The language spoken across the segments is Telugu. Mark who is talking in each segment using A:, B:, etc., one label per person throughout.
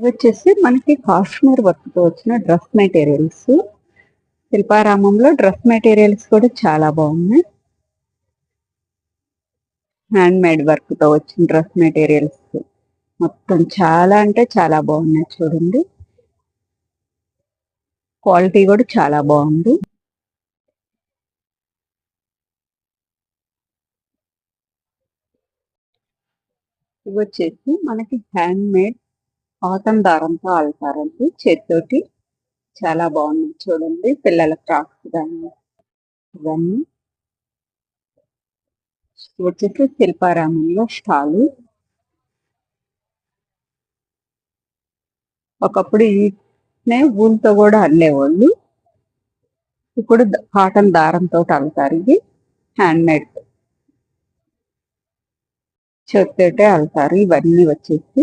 A: ఇవి వచ్చేసి మనకి కాశ్మీర్ వర్క్తో వచ్చిన డ్రెస్ మెటీరియల్స్. శిల్పారామంలో డ్రెస్ మెటీరియల్స్ కూడా చాలా బాగున్నాయి. హ్యాండ్ మేడ్ వర్క్తో వచ్చిన డ్రెస్ మెటీరియల్స్. మొత్తం చాలా అంటే చాలా బాగున్నాయి చూడండి. క్వాలిటీ కూడా చాలా బాగుంది. ఇవి వచ్చేసి మనకి హ్యాండ్ మేడ్ కాటన్ దారంతో ఆడతారండి. చేతితోటి చాలా బాగుంది చూడండి. పిల్లల ఫ్రాక్స్ కానీ ఇవన్నీ. వచ్చేసి శిల్పారామంలో స్టాలు. ఒకప్పుడు వీటినే ఊళ్ళతో కూడా అల్లేవాళ్ళు. ఇప్పుడు కాటన్ దారంతో అల్లుతారు. ఇది హ్యాండ్మేడ్ చేతితోటే అల్లుతారు. ఇవన్నీ వచ్చేసి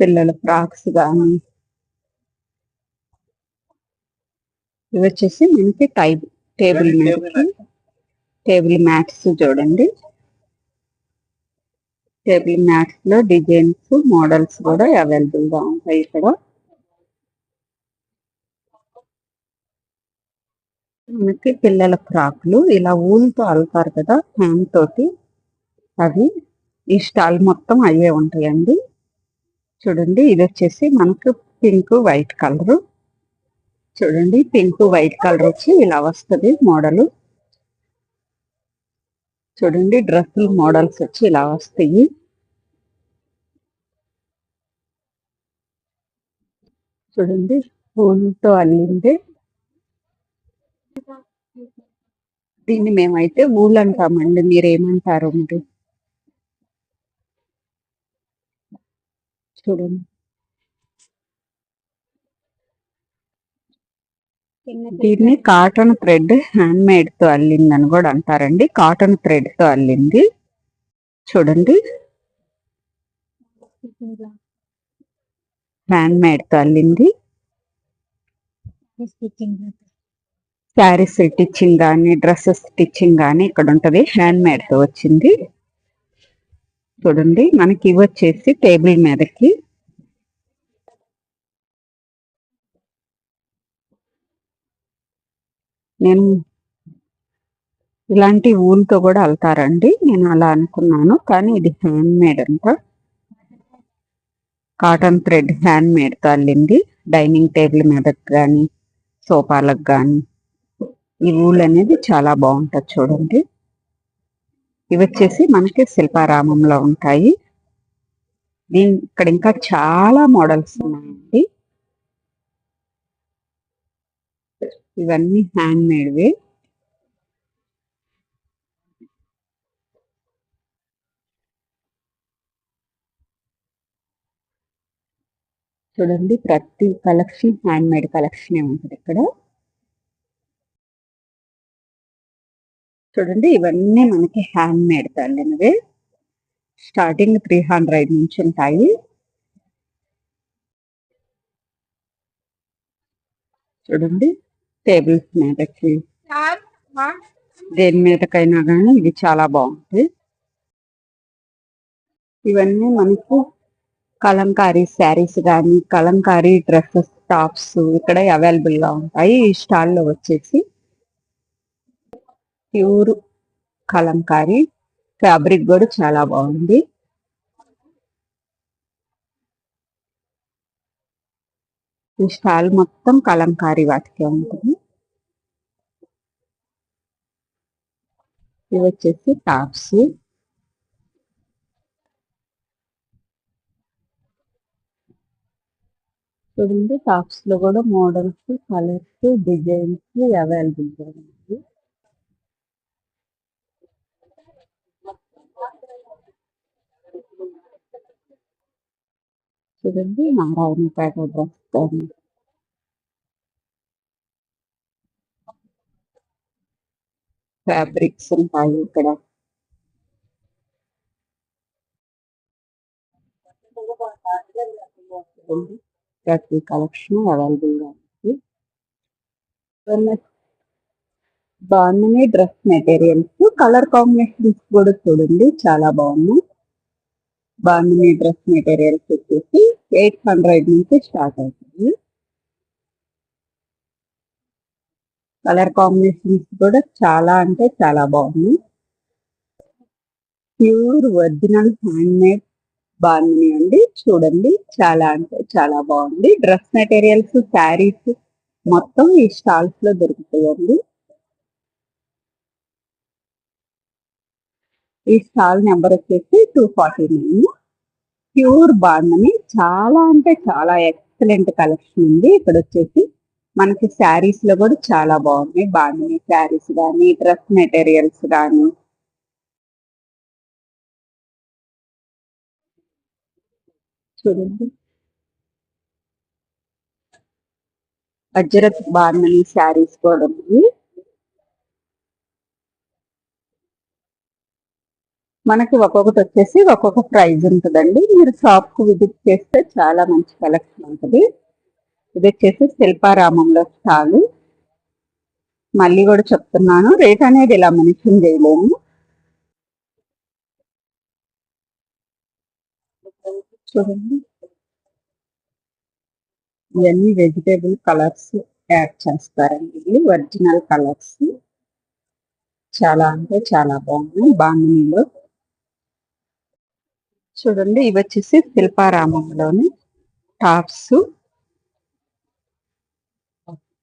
A: పిల్లల ఫ్రాక్స్ కానీ ఇవి వచ్చేసి మనకి టైబ్ టేబుల్ మీదకి టేబుల్ మ్యాట్స్. చూడండి. టేబుల్ మ్యాట్స్లో డిజైన్స్ మోడల్స్ కూడా అవైలబుల్గా ఉంటాయి ఇక్కడ. మనకి పిల్లల ఫ్రాక్లు ఇలా ఊలుతో అల్లుతారు కదా హ్యాండ్ తోటి అవి ఈ స్టాల్ మొత్తం అయ్యే ఉంటాయండి. చూడండి ఇది వచ్చేసి మనకు పింక్ వైట్ కలర్. చూడండి పింక్ వైట్ కలర్ వచ్చి ఇలా వస్తుంది మోడల్. చూడండి డ్రెస్సులు మోడల్స్ వచ్చి ఇలా వస్తాయి. చూడండి పూలతో అల్లింది. దీన్ని మేమైతే ఊళ్ళు అంటామండి మీరేమంటారు మీరు? చూడండి. దీన్ని కాటన్ థ్రెడ్ హ్యాండ్ మేడ్తో అల్లింది అని కూడా అంటారండి. కాటన్ థ్రెడ్తో అల్లింది. చూడండి. హ్యాండ్ మేడ్తో అల్లింది. శారీ స్టిచ్చింగ్ కానీ డ్రెస్సెస్ స్టిచ్చింగ్ కానీ ఇక్కడ ఉంటది హ్యాండ్ మేడ్తో వచ్చింది. చూడండి మనకి ఇవి వచ్చేసి టేబుల్ మీదకి. నేను ఇలాంటి ఊలుతో కూడా అల్తారండి నేను అలా అనుకున్నాను కానీ ఇది హ్యాండ్ మేడ్ అంట. కాటన్ థ్రెడ్ హ్యాండ్ మేడ్ అల్లింది. డైనింగ్ టేబుల్ మీదకి కానీ సోఫాలకు కానీ ఈ ఊలు అనేది చాలా బాగుంటుంది చూడండి. ఇవి వచ్చేసి మనకి శిల్పారామంలో ఉంటాయి. దీని ఇక్కడ ఇంకా చాలా మోడల్స్ ఉన్నాయండి. ఇవన్నీ హ్యాండ్ మేడ్వి చూడండి ప్రతి కలెక్షన్ హ్యాండ్ మేడ్ కలెక్షన్ ఉంటుంది ఇక్కడ. చూడండి ఇవన్నీ మనకి హ్యాండ్ మేడ్ తల్లినవి స్టార్టింగ్ త్రీ హండ్రెడ్ నుంచి ఉంటాయి. చూడండి టేబుల్స్ మీదకి దేని మీదకైనా కానీ ఇది చాలా బాగుంది. ఇవన్నీ మనకు కలంకారీ శారీస్ కానీ కలంకారీ డ్రెస్సెస్ టాప్స్ ఇక్కడ అవైలబుల్గా ఉంటాయి. ఈ స్టాల్లో వచ్చేసి ప్యూర్ కలంకారీ ఫ్యాబ్రిక్ కూడా చాలా బాగుంది. ఈ స్టాల్ మొత్తం కలంకారీ వాటికే ఉంటుంది. ఇవి వచ్చేసి టాప్స్. చూడండి టాప్స్లో కూడా మోడల్స్ కలర్స్ డిజైన్స్ అవైలబుల్గా ఉన్నాయి. చూడండి నారాయణపేట డ్రెస్ ఫ్యాబ్రిక్స్ ఉంటాయి ఇక్కడ. ప్రతి కలెక్షన్ అవైలబుల్గా ఉంది. బాగున్నాయి డ్రెస్ మెటీరియల్స్. కలర్ కాంబినేషన్స్ కూడా చూడండి. చాలా బాగున్నాయి. బాగున్నాయి డ్రెస్ మెటీరియల్స్ వచ్చేసి ఎయిట్ హండ్రెడ్ నుంచి స్టార్ట్ అవుతుంది. కలర్ కాంబినేషన్స్ కూడా చాలా అంటే చాలా బాగుంది ప్యూర్ ఒరిజినల్ హ్యాండ్మేడ్ బాగుంది అండి. చూడండి చాలా అంటే చాలా బాగుంది. డ్రెస్ మెటీరియల్స్ శారీస్ మొత్తం ఈ స్టాల్స్లో దొరుకుతాయండి. ఈ స్టాల్ నెంబర్ వచ్చేసి టూ ఫార్టీ నైన్. ప్యూర్ బాగుందని చాలా అంటే చాలా ఎక్సలెంట్ కలెక్షన్ ఉంది. ఇక్కడ వచ్చేసి మనకి శారీస్లో కూడా చాలా బాగున్నాయి. బాగున్నాయి శారీస్ కానీ డ్రెస్ మెటీరియల్స్ కానీ చూడండి. వజ్రత్ బాగున్నాయి శారీస్ కూడా ఉన్నాయి. మనకి ఒక్కొక్కటి వచ్చేసి ఒక్కొక్క ప్రైజ్ ఉంటుందండి. మీరు షాప్కు విజిట్ చేస్తే చాలా మంచి కలెక్షన్ ఉంటుంది. ఇది వచ్చేసి శిల్పారామంలో స్టాలు. మళ్ళీ కూడా చెప్తున్నాను రేట్ అనేది ఇలా మెన్షన్ చేయలేము. చూడండి. ఇవన్నీ వెజిటేబుల్ కలర్స్ యాడ్ చేస్తారండి. ఇవి ఒరిజినల్ కలర్స్ చాలా అంటే చాలా బాగున్నాయి. బాగున్నాయిలో చూడండి ఇవి వచ్చేసి శిల్పారామంలోని టాప్స్.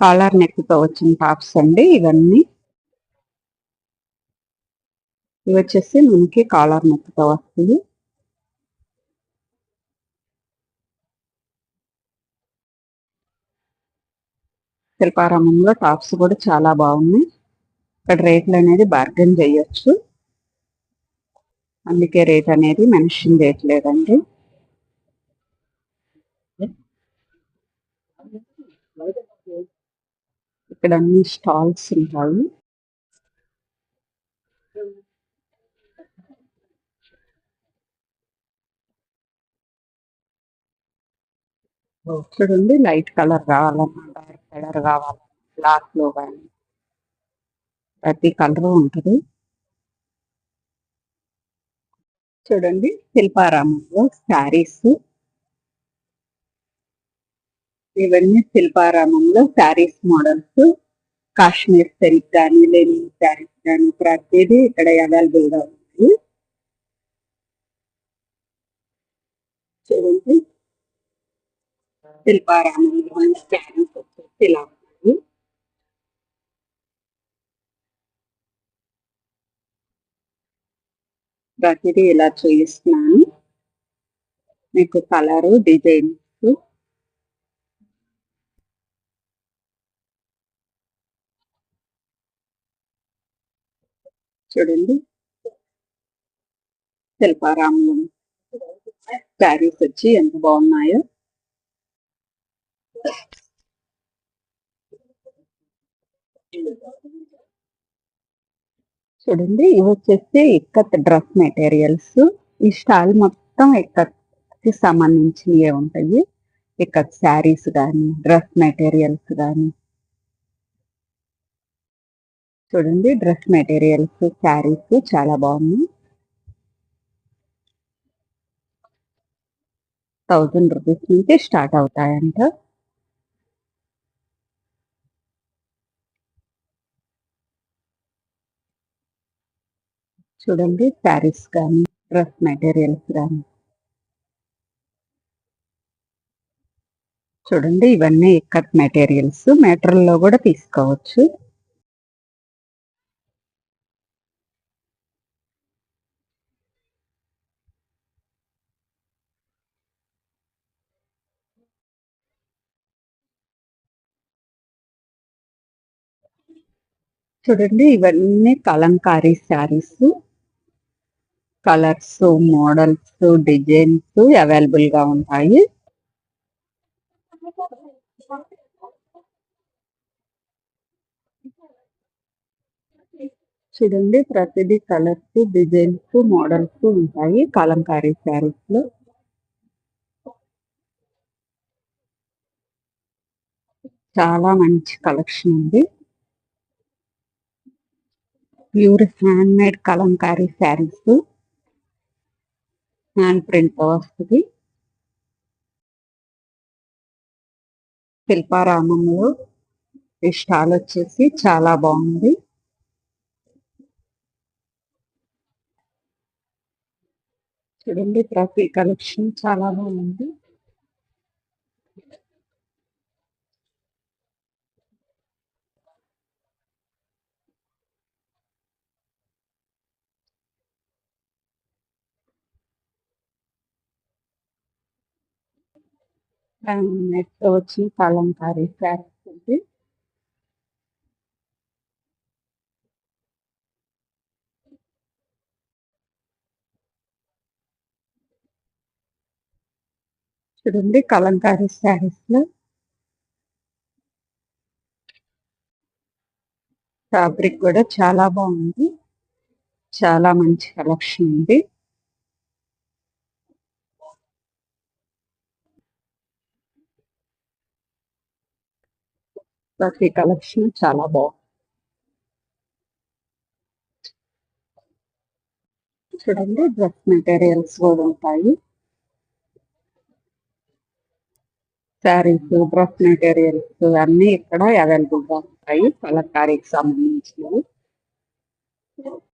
A: కాలర్ నెక్తో వచ్చిన టాప్స్ అండి ఇవన్నీ. ఇవి వచ్చేసి మనకి కాలర్ నెక్తో వస్తుంది శిల్పారామంలో టాప్స్ కూడా చాలా బాగున్నాయి. ఇక్కడ రేట్లు అనేది బార్గెన్ చేయొచ్చు. అందుకే రేట్ అనేది మెన్షన్ చేయట్లేదండి. ఇక్కడ అన్ని స్టాల్స్ ఉంటాయి. చూడండి లైట్ కలర్ కావాలన్నా డార్క్ కలర్ కావాలన్నా బ్లాక్లో కానీ ప్రతి కలర్ ఉంటుంది. చూడండి శిల్పారామంలో శారీస్. ఇవన్నీ శిల్పారామంలో శారీస్ మోడల్స్. కాశ్మీర్ సిల్క్ కానీ లేని శారీస్ కానీ ప్రతిదీ ఇక్కడ అవైలబుల్గా ఉంది. చూడండి. శిల్పారామంలో శారీస్ వచ్చేసి ఇలా ప్రతిదీ ఇలా చూపిస్తున్నాను మీకు కలరు డిజైన్స్. చూడండి. శిల్పారామం శారీస్ వచ్చి ఎంత బాగున్నాయో. చూడండి ఇవి వచ్చేసి ఇక్కత్ డ్రెస్ మెటీరియల్స్. ఈ స్టాల్ మొత్తం ఇక్కత్కి ఉంటాయి. ఇక్కత్ శారీస్ కానీ డ్రెస్ మెటీరియల్స్ కానీ చూడండి డ్రెస్ మెటీరియల్స్ శారీస్ చాలా బాగున్నాయి. థౌజండ్ రూపీస్ నుంచి స్టార్ట్ అవుతాయంట. చూడండి శారీస్ కానీ డ్రెస్ మెటీరియల్స్ కానీ. చూడండి ఇవన్నీ ఇక్కత్ మెటీరియల్స్ మెటీరియల్లో కూడా తీసుకోవచ్చు. చూడండి ఇవన్నీ Kalamkari saris. Colours models designs అవైలబుల్గా ఉంటాయి. చూడండి ప్రతిదీ కలర్స్ డిజైన్స్ మోడల్స్ ఉంటాయి. కలంకారీ శారీస్లో. చాలా మంచి కలెక్షన్ ఉంది pure handmade Kalamkari saris. Hand print వస్తుంది శిల్పారామంలో ఈ స్టాల్ వచ్చేసి చాలా బాగుంది. చూడండి ప్రతి కలెక్షన్ చాలా బాగుంది. నెక్స్ట్ వచ్చి కలంకారీ శారీస్ ఉంది చూడండి కలంకారీ శారీస్లో ఫ్యాబ్రిక్ కూడా చాలా బాగుంది. చాలా మంచి కలెక్షన్ ఉంది. ప్రతి కలెక్షన్ చాలా బాగుంది చూడండి డ్రెస్ మెటీరియల్స్ కూడా ఉంటాయి. శారీస్ డ్రెస్ మెటీరియల్స్ అన్ని ఇక్కడ అవైలబుల్గా ఉంటాయి. కలంకారీకి సంబంధించినవి.